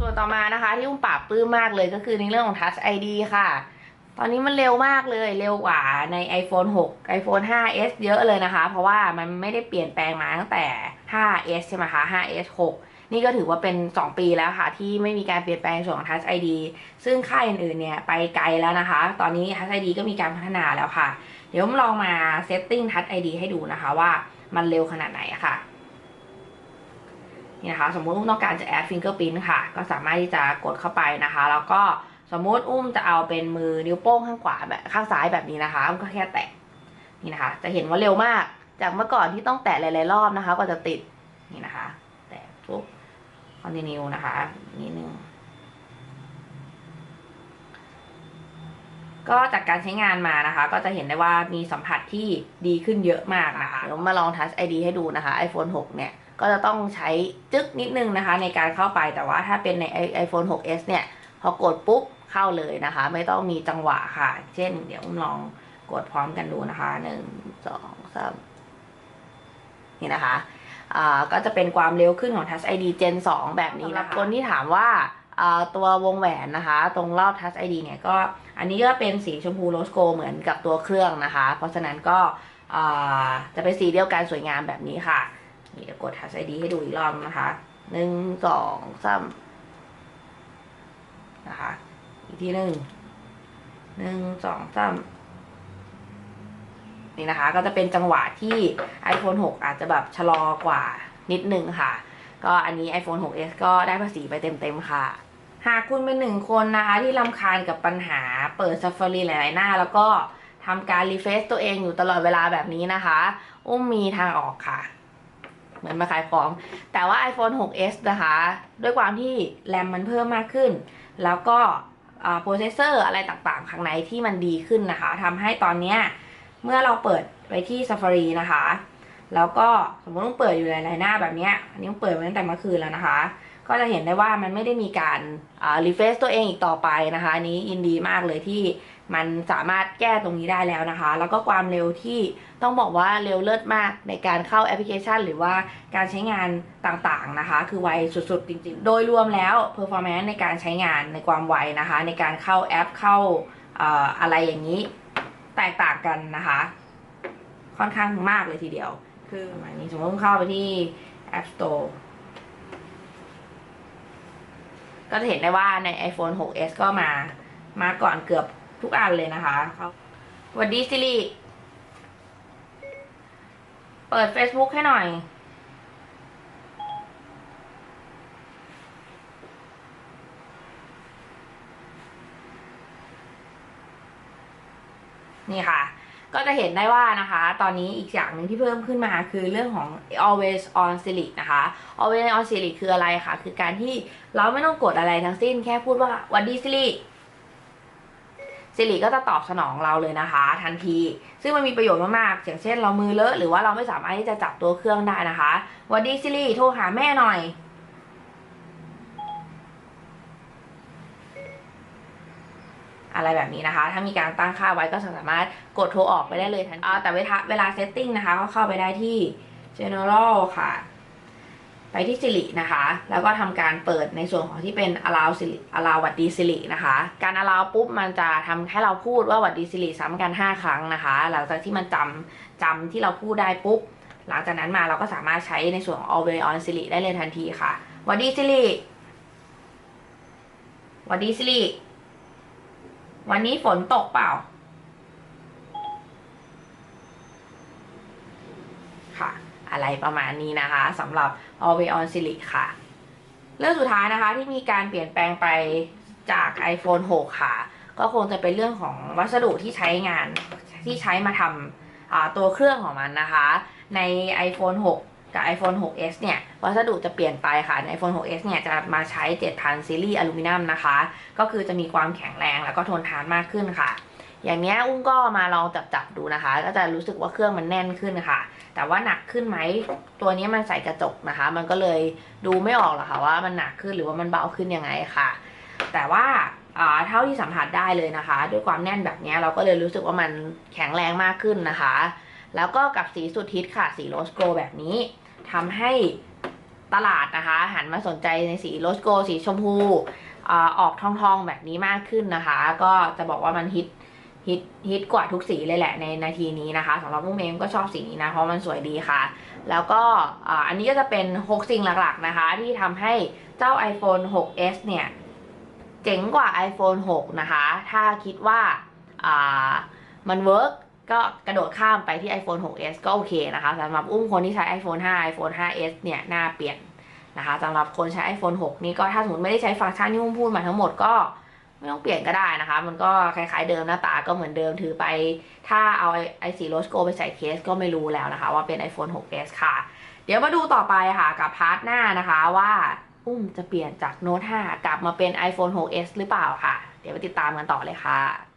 ส่วนต่อมานะคะที่อุ้มปราบปลื้มมากเลยก็คือในเรื่องของ Touch ID ค่ะ ตอนนี้มันเร็วมากเลยเร็วกว่าใน iPhone 6 iPhone 5s เยอะเลยนะคะ เพราะว่ามันไม่ได้เปลี่ยนแปลงมาตั้งแต่ 5s ใช่ไหมคะ 5s 6 นี่ก็ถือว่าเป็น 2 ปีแล้วค่ะ ที่ไม่มีการเปลี่ยนแปลงส่วนของ Touch ID ซึ่งค่ายอื่นๆเนี่ยไปไกลแล้วนะคะ ตอนนี้ Touch ID ก็มีการพัฒนาแล้วค่ะ เดี๋ยวผมลองมา setting Touch ID ให้ดูนะคะว่ามันเร็วขนาดไหนค่ะ นี่นะคะ สมมติอุ้มต้องการจะ add fingerprint ค่ะ ก็สามารถที่จะกดเข้าไปนะคะ แล้วก็สมมติอุ้มจะเอาเป็นมือนิ้วโป้งข้างขวาแบบข้างซ้ายแบบนี้นะคะอุ้มก็แค่แตะนี่นะคะ จะเห็นว่าเร็วมาก จากเมื่อก่อนที่ต้องแตะหลายๆรอบนะคะก็จะติดนี่นะคะ แตะปุ๊บ continue นะคะนิดนึงก็จากการใช้งานมานะคะ ก็จะเห็นได้ว่ามีสัมผัสที่ดีขึ้นเยอะมากนะคะเดี๋ยวมาลอง Touch ID ให้ดูนะคะ iPhone 6 เนี่ย ก็จะต้องใช้จึ๊กนิดนึงนะคะ ในการเข้าไปแต่ว่าถ้าเป็นใน iPhone 6s เนี่ย พอกดปุ๊บเข้าเลยนะคะ ไม่ต้องมีจังหวะค่ะ เช่น เดี๋ยวลองกดพร้อมกันดูนะคะหนึ่งสองสามนี่นะคะอ่าก็จะเป็นความเร็วขึ้นของ Touch ID Gen 2 แบบนี้นะคะคนที่ถามว่าอ่าตัววงแหวนนะคะ ตรงรอบ Touch ID เนี่ยก็อันนี้ก็เป็นสีชมพูโรสโกเหมือนกับตัวเครื่องนะคะ เพราะฉะนั้นก็อ่าจะเป็นสีเดียวกันสวยงามแบบนี้ค่ะ นี่เดี๋ยวกด Touch ID ให้ดูอีกรอบนะคะหนึ่งสองสามนะคะ อีกทีหนึ่งหนึ่งสองสามนี่นะคะ ก็จะเป็นจังหวะที่ iPhone 6 อาจจะแบบชะลอกว่านิดนึงค่ะ ก็อันนี้ iPhone 6s ก็ได้ภาษีไปเต็มๆค่ะหากคุณเป็นหนึ่งคนนะคะที่ลำคาญกับปัญหาเปิด Safari หลายๆหน้า แล้วก็ทำการรีเฟซตัวเองอยู่ตลอดเวลาแบบนี้นะคะ อุ้มมีทางออกค่ะ เหมือนมาขายของ แต่ว่า iPhone 6s นะคะ ด้วยความที่แรมมันเพิ่มมากขึ้น แล้วก็โปรเซสเซอร์อะไรต่างๆ ข้างในที่มันดีขึ้นนะคะทำให้ตอนเนี้ยเมื่อเราเปิดไปที่ Safari นะคะ แล้วก็สมมติต้องเปิดอยู่หลายๆหน้าแบบนี้อันนี้ต้องเปิดมาตั้งแต่เมื่อคืนแล้วนะคะ ก็จะเห็นได้ว่ามันไม่ได้มีการรีเฟซตัวเองอีกต่อไปนะคะ อันนี้ยินดีมากเลยที่ มันสามารถแก้ตรงนี้ได้แล้วนะคะ แล้วก็ความเร็วที่ต้องบอกว่าเร็วเลิศมากในการเข้าแอปพลิเคชัน หรือว่าการใช้งานต่างๆนะคะ คือไวสุดๆ จริงๆ โดยรวมแล้ว performance ในการใช้งานในความไวนะคะ ในการเข้าแอปเข้าเอ่ออะไรอย่างนี้แตกต่างกันนะคะ ค่อนข้างมากเลยทีเดียว คือประมาณนี้สมมติเข้าไปที่ App Store ก็จะเห็นได้ว่าใน iPhone 6s ก็มามาก่อนเกือบ ทุกอันเลยนะคะเขาสวัสดีซิริเปิด Facebook ให้หน่อย นี่ค่ะ ก็จะเห็นได้ว่านะคะ ตอนนี้อีกอย่างหนึ่งที่เพิ่มขึ้นมาคือเรื่องของ always on Siri นะคะ always on Siri คืออะไรคะ คือการที่เราไม่ต้องกดอะไรทั้งสิ้น แค่พูดว่าวัดดี Siri สิริก็จะตอบสนองเราเลยนะคะ ทันที ซึ่งมันมีประโยชน์มากๆอย่างเช่นเรามือเลอะหรือว่าเราไม่สามารถที่จะจับตัวเครื่องได้นะคะวัดดีสิริโทรหาแม่หน่อยอะไรแบบนี้นะคะ ถ้ามีการตั้งค่าไว้ก็สามารถกดโทรออกไปได้เลยทันทีแต่เวลาเวลาเซตติ้งนะคะ ก็เข้าไปได้ที่ general ค่ะ ไปที่สิรินะคะ แล้วก็ทำการเปิดในส่วนของที่เป็น allow สิริ allow วัดดีสิรินะคะ การ allow ปุ๊บมันจะทำให้เราพูดว่าวัดดีสิริซ้ำกัน 5 ครั้งนะคะ หลังจากที่มันจำจำที่เราพูดได้ปุ๊บ หลังจากนั้นมาเราก็สามารถใช้ในส่วนของ always on สิริได้เลยทันทีค่ะวัดดีสิริวัดดีสิริวันนี้ฝนตกเปล่า ค่ะ อะไรประมาณนี้นะคะสำหรับ Always on Siri ค่ะ เรื่องสุดท้ายนะคะที่มีการเปลี่ยนแปลงไปจาก iPhone 6 ค่ะ ก็คงจะเป็นเรื่องของวัสดุที่ใช้งานที่ใช้มาทำตัวเครื่องของมันนะคะ ใน iPhone 6 กับ iPhone 6s เนี่ย วัสดุจะเปลี่ยนไปค่ะ ใน iPhone 6s เนี่ย จะมาใช้ 7000 ซีรีส์อลูมิเนียมนะคะ ก็คือจะมีความแข็งแรงแล้วก็ทนทานมากขึ้นค่ะ อย่างเนี้ยอุ้มก็มาลองจับจับดูนะคะ ก็จะรู้สึกว่าเครื่องมันแน่นขึ้นค่ะ แต่ว่าหนักขึ้นไหมตัวนี้มันใส่กระจกนะคะ มันก็เลยดูไม่ออกหรอกค่ะว่ามันหนักขึ้นหรือว่ามันเบาขึ้นยังไงค่ะ แต่ว่าเท่าที่สัมผัสได้เลยนะคะ ด้วยความแน่นแบบนี้เราก็เลยรู้สึกว่ามันแข็งแรงมากขึ้นนะคะ แล้วก็กับสีสุดฮิตค่ะสีโรสโกลแบบนี้ทำให้ตลาดนะคะ หันมาสนใจในสีโรสโกสีชมพูอ่าออกทองๆแบบนี้มากขึ้นนะคะ ก็จะบอกว่ามันฮิต ฮิตฮิตกว่าทุกสีเลยแหละในนาทีนี้นะคะสำหรับมุ้งเมมก็ชอบสีนี้นะ เพราะมันสวยดีค่ะ แล้วก็อันนี้ก็จะเป็น 6 สิ่งหลักๆนะคะ ที่ทำให้เจ้า iPhone 6s เนี่ย เจ๋งกว่า iPhone 6 นะคะ ถ้าคิดว่าามันเวิร์กก็กระโดดข้ามไปที่ iPhone 6s ก็โอเคนะคะสำหรับอุ้มคนที่ใช้ iPhone 5 iPhone 5s เนี่ยน่าเปลี่ยนนะคะสำหรับคนใช้ iPhone 6 นี่ก็ถ้าสมมติไม่ได้ใช้ฟังก์ชันที่อุ้มพูดมาทั้งหมดก็ ไม่ต้องเปลี่ยนก็ได้นะคะ มันก็คล้ายๆเดิมหน้าตาก็เหมือนเดิมถือไป ถ้าเอาไอไอสีโรสโกไปใส่เคสก็ไม่รู้แล้วนะคะ ว่าเป็น iPhone 6s ค่ะ เดี๋ยวมาดูต่อไปค่ะกับพาร์ทหน้านะคะว่าอุ้มจะเปลี่ยนจากโน้ต5กลับมาเป็น iPhone 6s หรือเปล่าค่ะ เดี๋ยวไปติดตามกันต่อเลยค่ะ